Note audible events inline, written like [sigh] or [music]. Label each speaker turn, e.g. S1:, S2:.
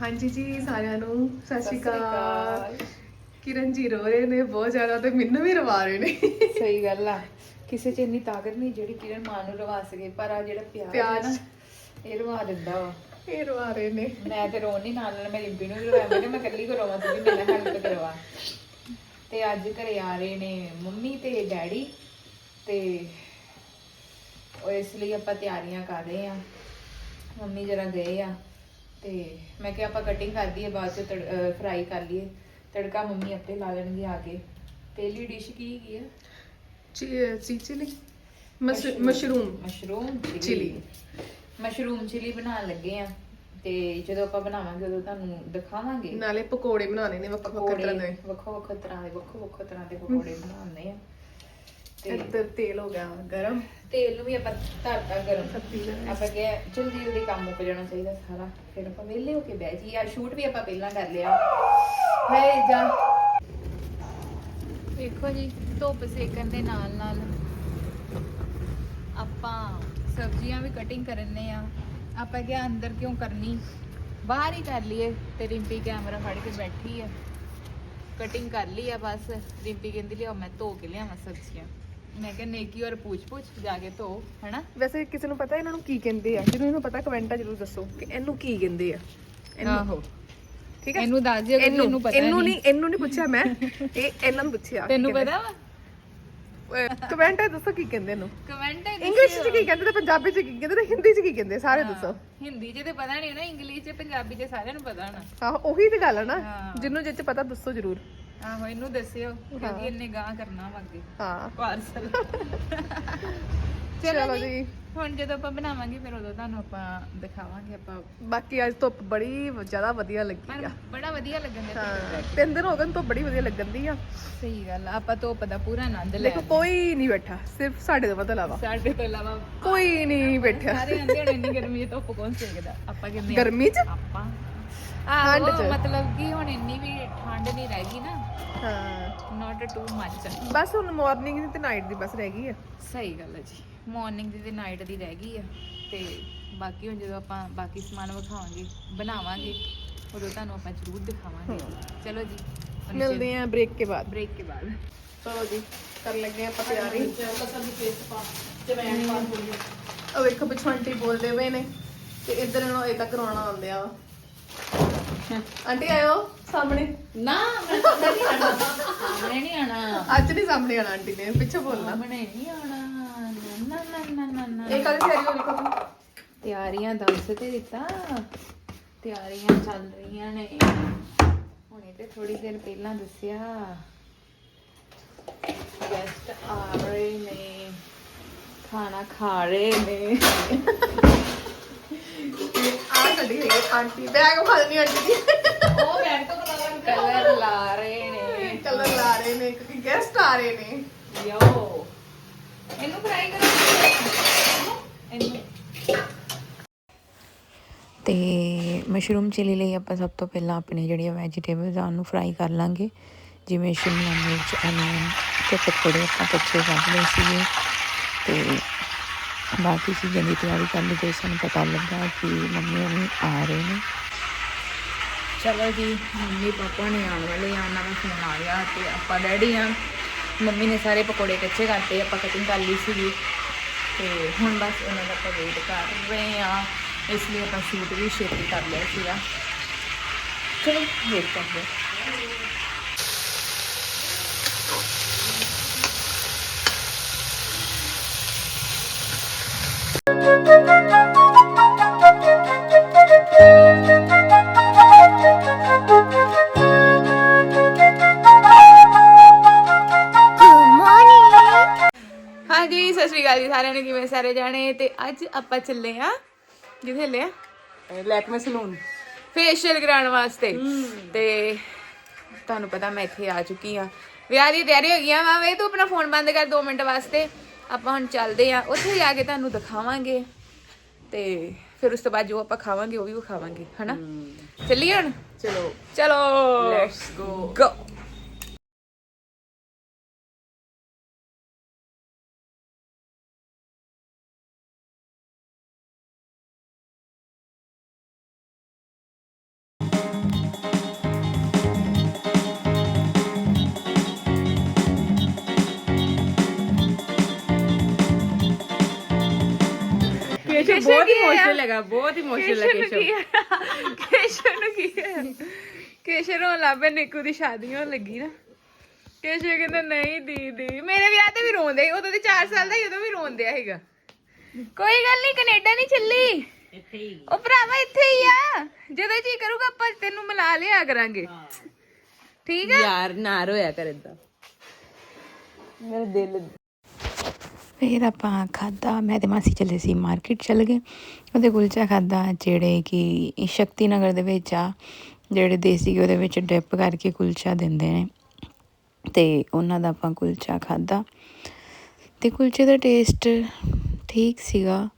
S1: ਹਾਂਜੀ ਜੀ ਸਾਰਿਆਂ ਨੂੰ ਸਤਿ ਸ਼੍ਰੀ ਅਕਾਲ। ਕਿਰਨ ਜੀ ਰੋ ਰਹੇ ਨੇ ਬਹੁਤ ਜ਼ਿਆਦਾ ਤੇ ਮੈਨੂੰ ਵੀ ਰਵਾ ਰਹੇ ਨੇ।
S2: ਸਹੀ ਗੱਲ ਆ। ਕਿਸੇ ਚ ਇੰਨੀ ਤਾਕਤ ਨਹੀਂ ਜਿਹੜੀ ਕਿਰਨ ਮਾਂ ਨੂੰ ਰਵਾ ਸਕੇ ਪਰ ਆ ਜਿਹੜਾ ਪਿਆਰ
S1: ਪਿਆਰ।
S2: ਨਾ ਇਹ ਰਵਾ ਦਿੰਦਾ ਵਾ।
S1: ਇਹ ਰਵਾ ਰਹੇ ਨੇ।
S2: ਮੈਂ ਤੇ ਰੋਣ ਨਹੀਂ ਨਾਲ ਨਾਲ ਮੈਂ ਰਿੰਪੀ ਨੂੰ ਵੀ ਰਵਾਇਆ ਮੈਂ ਕਿਹਾ ਮੈਂ ਇਕੱਲੀ ਕੋ ਰਵਾਂ ਤੂੰ ਵੀ ਮੇਰੇ ਨਾਲ ਹੈਲਪ ਕਰਵਾ। ਤੇ ਅੱਜ ਘਰੇ ਆ ਰਹੇ ਨੇ ਮੰਮੀ ਤੇ ਡੈਡੀ ਤੇ ਉਹ ਇਸ ਲਈ ਆਪਾਂ ਤਿਆਰੀਆਂ ਕਰ ਰਹੇ ਆ ਮੰਮੀ ਜਰਾ ਗਏ ਆ। ਤੇ ਮੈਂ ਕਿਹਾ ਆਪਾਂ ਕਟਿੰਗ ਕਰ ਦਈਏ ਬਾਅਦ ਚ ਫਰਾਈ ਕਰ ਲਈਏ। ਤੜਕਾ ਮੰਮੀ ਆਪੇ ਲਾ ਲੈਣਗੇ ਆ ਕੇ। ਪਹਿਲੀ ਡਿਸ਼ ਕੀ ਹੈਗੀ ਆ?
S1: ਚੀ chilli? Mushroom.
S2: Mushroom.
S1: Chili।
S2: Mushroom chilli ਬਣਾਉਣ ਲੱਗੇ ਆ। ਤੇ ਜਦੋਂ ਆਪਾਂ ਬਣਾਵਾਂਗੇ ਉਦੋਂ ਤੁਹਾਨੂੰ ਦਿਖਾਵਾਂਗੇ।
S1: ਨਾਲੇ ਪਕੌੜੇ ਬਣਾਉਣੇ ਨੇ ਵੱਖ ਵੱਖ ਤਰ੍ਹਾਂ ਦੇ।
S2: ਵੱਖੋ ਵੱਖੋ ਤਰ੍ਹਾਂ ਦੇ ਵੱਖੋ ਵੱਖੋ ਤਰ੍ਹਾਂ ਦੇ ਪਕੌੜੇ ਬਣਾਉਂਦੇ ਆ।
S1: ਇੱਧਰ ਤੇਲ। ਹੋ ਗਿਆ ਗਰਮ।
S2: ਤੇਲ ਨੂੰ ਵੀ ਆਪਾਂ ਧਰਤਾ ਗਰਮ।
S1: ਸੱਤੀ
S2: ਆਪਾਂ ਕਿਹਾ ਜਲਦੀ ਜਲਦੀ ਕੰਮ ਮੁੱਕ ਜਾਣਾ ਚਾਹੀਦਾ ਸਾਰਾ। ਫਿਰ ਆਪਾਂ ਵਿਹਲੇ ਹੋ ਕੇ ਬਹਿ ਜੀ ਆ ਸ਼ੂਟ ਵੀ ਆਪਾਂ ਪਹਿਲਾਂ ਕਰ ਲਿਆ। ਹੈ ਜਾ। ਵੇਖੋ ਜੀ ਧੁੱਪ ਸੇਕਣ ਦੇ ਨਾਲ ਨਾਲ ਆਪਾਂ ਸਬਜ਼ੀਆਂ ਵੀ ਕਟਿੰਗ ਕਰਨੇ ਆ। ਆਪਾਂ ਕਿਹਾ ਅੰਦਰ ਕਿਉਂ ਕਰਨੀ? ਬਾਹਰ ਹੀ ਕਰ ਲਈਏ ਤੇ ਰਿੰਪੀ ਕੈਮਰਾ ਫੜ ਕੇ ਬੈਠੀ ਆ। ਕਟਿੰਗ ਕਰ ਲਈ ਆ ਬਸ। ਰਿੰਪੀ ਕਹਿੰਦੀ ਲਿਆ ਮੈਂ ਧੋ ਕੇ ਲਿਆਵਾਂ ਸਬਜ਼ੀਆਂ। ਮੈਂ ਕਿਹਾ ਨੇਕੀ ਔਰ ਪੁੱਛ ਪੁੱਛ ਜਾ ਕੇ ਧੋ ਹਨਾ?
S1: ਵੈਸੇ ਕਿਸੇ ਨੂੰ ਪਤਾ ਇਹਨਾਂ ਨੂੰ ਕੀ ਕਹਿੰਦੇ ਆ। ਜਿਹਨੂੰ ਇਹਨੂੰ ਪਤਾ ਕਮੈਂਟਾਂ ਜ਼ਰੂਰ ਦੱਸੋ ਕਿ ਇਹਨੂੰ ਕੀ ਕਹਿੰਦੇ ਆ। ਇਹਨੂੰ
S2: ਆਹੋ।
S1: ਠੀਕ ਹੈ
S2: ਇਹਨੂੰ ਦੱਸ ਦਿਓ ਕਿ
S1: ਇਹਨੂੰ
S2: ਪਤਾ
S1: ਇਹਨੂੰ
S2: ਨਹੀਂ।
S1: ਇਹਨੂੰ ਨਹੀਂ ਪੁੱਛਿਆ ਮੈਂ। ਇਹ ਇਹਨਾਂ ਨੂੰ ਪੁੱਛਿਆ
S2: ਤੈਨੂੰ ਪਤਾ ਵਾ?
S1: ਕਮੈਂਟ ਦੱਸੋ ਕੀ ਕਹਿੰਦੇ ਇਹਨੂੰ।
S2: ਕਮੈਂਟ
S1: ਇੰਗਲਿਸ਼ ਚ ਕੀ ਕਹਿੰਦੇ ਤੇ ਪੰਜਾਬੀ ਚ ਕੀ ਕਹਿੰਦੇ ਤੇ ਹਿੰਦੀ ਚ ਕੀ ਕਹਿੰਦੇ? ਸਾਰੇ ਦੱਸੋ।
S2: ਹਿੰਦੀ 'ਚ ਤੇ ਪਤਾ ਨਹੀਂ ਨਾ ਇੰਗਲਿਸ਼ 'ਚ ਪੰਜਾਬੀ 'ਚ ਸਾਰਿਆਂ ਨੂੰ ਪਤਾ ਹੋਣਾ।
S1: ਆਹੋ ਉਹੀ ਤੇ ਗੱਲ ਹੈ ਨਾ।
S2: ਹਾਂ।
S1: ਜਿਹਨੂੰ ਜਿੱਚ ਪਤਾ ਦੱਸੋ ਜ਼ਰੂਰ।
S2: ਆਹੋ ਇਹਨੂੰ ਦੱਸਿਓ ਕਿਉਂਕਿ ਇਹਨੇ ਗਾਂ ਕਰਨਾ ਵਾ ਅੱਗੇ।
S1: ਹਾਂ।
S2: ਪਾਰਸਲ। [laughs]
S1: ਚਲੋ ਜੀ
S2: ਹੁਣ ਜਦੋਂ ਆਪਾਂ ਬਣਾਵਾਂਗੇ ਫਿਰ ਉਦੋਂ ਤੁਹਾਨੂੰ ਆਪਾਂ ਦਿਖਾਵਾਂਗੇ ਆਪਾਂ
S1: ਬਾਕੀ ਅੱਜ ਧੁੱਪ ਬੜੀ ਜ਼ਿਆਦਾ ਵਧੀਆ ਲੱਗੀ
S2: ਪਰ
S1: ਆ।
S2: ਬੜਾ ਵਧੀਆ ਲੱਗਣ ਦਿਆ
S1: ਹਾਂ ਤਿੰਨ ਦਿਨ ਹੋ ਗਏ ਧੁੱਪ ਬੜੀ ਵਧੀਆ ਲੱਗਣ ਦੀ ਆ।
S2: ਸਹੀ ਗੱਲ ਆ, ਆਪਾਂ ਧੁੱਪ ਦਾ ਪੂਰਾ ਆਨੰਦ ਲੈ
S1: ਦੇਖੋ ਕੋਈ ਨਹੀਂ ਬੈਠਾ ਸਿਰਫ ਸਾਡੇ ਤੋਂ ਇਲਾਵਾ।
S2: ਸਾਡੇ ਤੋਂ ਇਲਾਵਾ
S1: ਕੋਈ ਨਹੀਂ ਬੈਠਾ।
S2: ਸਾਰੇ ਆਂਦੇ ਹੁਣ ਇੰਨੀ ਗਰਮੀ 'ਚ ਧੁੱਪ ਕੌਣ ਸੇਕਦਾ? ਆਪਾਂ
S1: ਗਰਮੀ ਚ?
S2: ਆਪਾਂ। ਆਹੋ। ਮਤਲਬ ਕਿ ਹੁਣ ਇੰਨੀ ਨਾਟ ਟੂ ਮੱਚ
S1: ਬਸ ਹੁਣ ਮਾਰਨਿੰਗ ਦੀ ਤੇ ਨਾਈਟ ਦੀ ਬਸ ਰਹਿ ਗਈ ਆ।
S2: ਸਹੀ ਗੱਲ ਹੈ ਜੀ। ਮਾਰਨਿੰਗ ਦੀ ਤੇ ਨਾਈਟ ਦੀ ਰਹਿ ਗਈ ਆ। ਤੇ ਬਾਕੀ ਹੁਣ ਜਦੋਂ ਆਪਾਂ ਬਾਕੀ ਸਮਾਨ ਵਿਖਾਵਾਂਗੇ ਬਣਾਵਾਂਗੇ ਉਦੋਂ ਤੁਹਾਨੂੰ ਆਪਾਂ ਜ਼ਰੂਰ ਦਿਖਾਵਾਂਗੇ। ਚਲੋ ਜੀ
S1: ਮਿਲਦੇ ਆ ਬ੍ਰੇਕ ਕੇ ਬਾਅਦ।
S2: ਬ੍ਰੇਕ ਕੇ ਬਾਅਦ।
S1: ਚਲੋ ਜੀ ਕਰਨ ਲੱਗੇ ਆਪਾਂ ਤਿਆਰੀ।
S2: ਲਸਣ ਦੀ ਪੇਸਟ ਪਾ ਜਮੈਨ ਪਾ ਥੋੜੀ
S1: ਉਹ ਵੇਖੋ ਪਿੱਛੋਂ ਆਂਟੀ ਬੋਲਦੇ ਪਏ ਨੇ ਤੇ ਇੱਧਰ ਇਹਨੂੰ ਅਜੇ ਤੱਕ ਰੋਣਾ ਆਉਂਦਿਆ ਵਾ। ਆਂਟੀ ਆਇਓ ਸਾਹਮਣੇ।
S2: ਨਾ ਮੈਂ ਨਹੀਂ ਆਣਾ। ਮੈਂ ਨਹੀਂ ਆਣਾ।
S1: ਅੱਜ ਨਹੀਂ ਸਾਹਮਣੇ ਆਣਾ ਆਂਟੀ ਨੇ ਪਿੱਛੇ ਬੋਲਣਾ।
S2: ਮੈਂ ਨਹੀਂ ਆਣਾ। ਨਾ ਨਾ ਨਾ ਨਾ ਨਾ।
S1: ਇਹ ਕੱਲ ਤਿਆਰੀ ਹੋ ਵੇਖੋ
S2: ਤਿਆਰੀਆਂ ਦੱਸ ਤੇ ਦਿੱਤਾ। ਤਿਆਰੀਆਂ ਚੱਲ ਰਹੀਆਂ ਨੇ। ਹੁਣੇ ਤੇ ਥੋੜੀ ਦੇਰ ਪਹਿਲਾਂ ਦੱਸਿਆ। ਗੈਸਟ ਆ ਰਹੇ ਨੇ। ਖਾਣਾ ਖਾ ਰਹੇ ਨੇ।
S1: ਆ ਸਾਡੀ ਹੈਗੀ ਆਂਟੀ ਬੈਗ ਖਾ ਲੈਣੀ ਆਂਟੀ ਦੀ।
S2: ਉਹ ਬੈਗ ਤੋਂ ਪਤਾ ਲੱਗ ਕਲਰ ਲਾ ਰਹੇ ਨੇ।
S1: ਕਲਰ ਲਾ ਰਹੇ ਨੇ ਕਿਉਂਕਿ ਗੈਸਟ ਆ ਰਹੇ ਨੇ।
S2: ਯੋ। ਇਹਨੂੰ ਫਰਾਈ ਕਰੋ। ਇਹਨੂੰ।
S3: ਤੇ ਮਸ਼ਰੂਮ ਚਿਲੀ ਲਈ ਆਪਾਂ ਸਭ ਤੋਂ ਪਹਿਲਾਂ ਆਪਣੇ ਜਿਹੜੀਆਂ ਵੈਜੀਟੇਬਲਸ ਆ ਉਹਨੂੰ ਫਰਾਈ ਕਰ ਲਾਂਗੇ। ਜਿਵੇਂ ਸ਼ਿਮਲਾ ਮਿਰਚ ਅਨੀਅਨ ਤੇ ਪਕੌੜੇ ਆਪਾਂ ਕੱਚੇ ਕੱਢ ਲਏ ਸੀਗੇ। ਤੇ ਬਾਕੀ ਚੀਜ਼ਾਂ ਦੀ ਤਿਆਰੀ ਕਰ ਲਈ ਤੇ ਸਾਨੂੰ ਪਤਾ ਲੱਗਾ ਕਿ ਮੰਮੀ ਹੋਣੀ ਆ ਰਹੇ ਨੇ।
S2: ਚਲੋ ਜੀ, ਮੰਮੀ ਪਾਪਾ ਨੇ ਆਉਣ ਵਾਲੇ ਆ, ਉਹਨਾਂ ਦਾ ਫੋਨ ਆ ਗਿਆ ਤੇ ਆਪਾਂ ਡੈਡੀ ਆ। ਮੰਮੀ ਨੇ ਸਾਰੇ ਪਕੌੜੇ ਕੱਚੇ ਕਰਤੇ, ਆਪਾਂ ਕਟਿੰਗ ਕਰ ਲਈ ਸੀਗੀ। ਤੇ ਹੁਣ ਬਸ ਉਹਨਾਂ ਦਾ ਆਪਾਂ ਵੇਟ ਕਰ ਰਹੇ ਆ। ਇਸ ਲਈ ਆਪਾਂ ਸ਼ੂਟ ਵੀ ਛੇਤੀ ਕਰ ਲਿਆ ਸੀਗਾ। ਚਲੋ ਵੇਟ ਕਰਦੇ ਹਾਂ। ਸਾਰੇ ਜਾਣੇ ਤੇ ਅੱਜ ਆਪਾਂ ਚੱਲੇ ਆ ਕਿੱਥੇ ਚੱਲੇ ਆ?
S1: ਲੈਕਮੇ ਸਲੂਨ।
S2: ਫੇਸ਼ੀਅਲ ਕਰਾਉਣ ਵਾਸਤੇ। ਤੇ ਤੁਹਾਨੂੰ ਪਤਾ ਮੈਂ ਇੱਥੇ ਆ ਚੁੱਕੀ ਆ ਵਿਆਹ ਦੀ ਤਿਆਰੀ ਹੋ ਗਈਆਂ ਵਾ। ਵੇ ਤੂੰ ਆਪਣਾ ਫੋਨ ਬੰਦ ਕਰ 2 ਮਿੰਟ ਵਾਸਤੇ। ਆਪਾਂ ਹੁਣ ਚੱਲਦੇ ਆ ਉੱਥੇ ਜਾ ਕੇ ਤੁਹਾਨੂੰ ਦਿਖਾਵਾਂਗੇ। ਤੇ ਫਿਰ ਉਸ ਤੋਂ ਬਾਅਦ ਜੋ ਆਪਾਂ ਖਾਵਾਂਗੇ ਉਹ ਵੀ ਵਿਖਾਵਾਂਗੇ। ਹਨਾ? ਚੱਲੀਏ ਹੁਣ?
S1: ਚਲੋ।
S2: ਚਲੋ।
S1: ਲੈਟਸ ਗੋ
S2: ਗੋ
S3: ਬਹੁਤ ਇਮੋਸ਼ਨਲ ਹੈਗਾ ਬਹੁਤ ਇਮੋਸ਼ਨਲ ਹੈ ਕੇਸ਼ਵ
S2: ਕੇਸ਼ਵ ਨੂੰ ਕੀ ਹੈ? ਰੋਣ ਲੱਗ ਪਿਆ ਨਿੱਕੂ ਦੀ ਸ਼ਾਦੀ ਹੋਣ ਲੱਗੀ ਨਾ। ਕੇਸ਼ਵ ਕਹਿੰਦਾ ਨਹੀਂ ਦੀਦੀ ਮੇਰੇ ਵਿਆਹ ਤੇ ਵੀ ਰੋਂਦੇ ਸੀ, ਉਦੋਂ ਦੀ 4 ਸਾਲ ਦਾ ਸੀ ਉਦੋਂ ਵੀ ਰੋਂਦਿਆ ਹੈਗਾ ਕੋਈ ਗੱਲ ਨਹੀਂ ਕੈਨੇਡਾ ਨਹੀਂ ਚੱਲੀ।
S3: ਇੱਥੇ ਹੀ।
S2: ਉਹ ਭਰਾਵਾ ਇੱਥੇ ਹੀ ਆ। ਜਦੋਂ ਜੀ ਕਰੂਗਾ ਆਪਾਂ ਤੈਨੂੰ ਮਿਲਾ ਲਿਆ ਕਰਾਂਗੇ। ਠੀਕ ਆ?
S3: ਯਾਰ ਨਾ ਰੋਇਆ ਕਰ ਏਦਾਂ। ਮੇਰੇ ਦਿਲ
S4: ਫਿਰ ਆਪਾਂ ਖਾਦਾ ਮੈਂ ਤੇ ਮਾਸੀ ਚੱਲੇ ਸੀ ਮਾਰਕੀਟ ਚੱਲ ਗਏ। ਉਹਦੇ ਕੁਲਚਾ ਖਾਦਾ ਜਿਹੜੇ ਕਿ ਸ਼ਕਤੀ ਨਗਰ ਦੇ ਵਿੱਚ ਆ, ਜਿਹੜੇ ਦੇਸੀ ਉਹਦੇ ਵਿੱਚ ਡਿਪ ਕਰਕੇ ਕੁਲਚਾ ਦਿੰਦੇ ਨੇ। ਤੇ ਉਹਨਾਂ ਦਾ ਆਪਾਂ ਕੁਲਚਾ ਖਾਦਾ ਤੇ ਕੁਲਚੇ ਦਾ ਟੇਸਟ ਠੀਕ ਸੀਗਾ।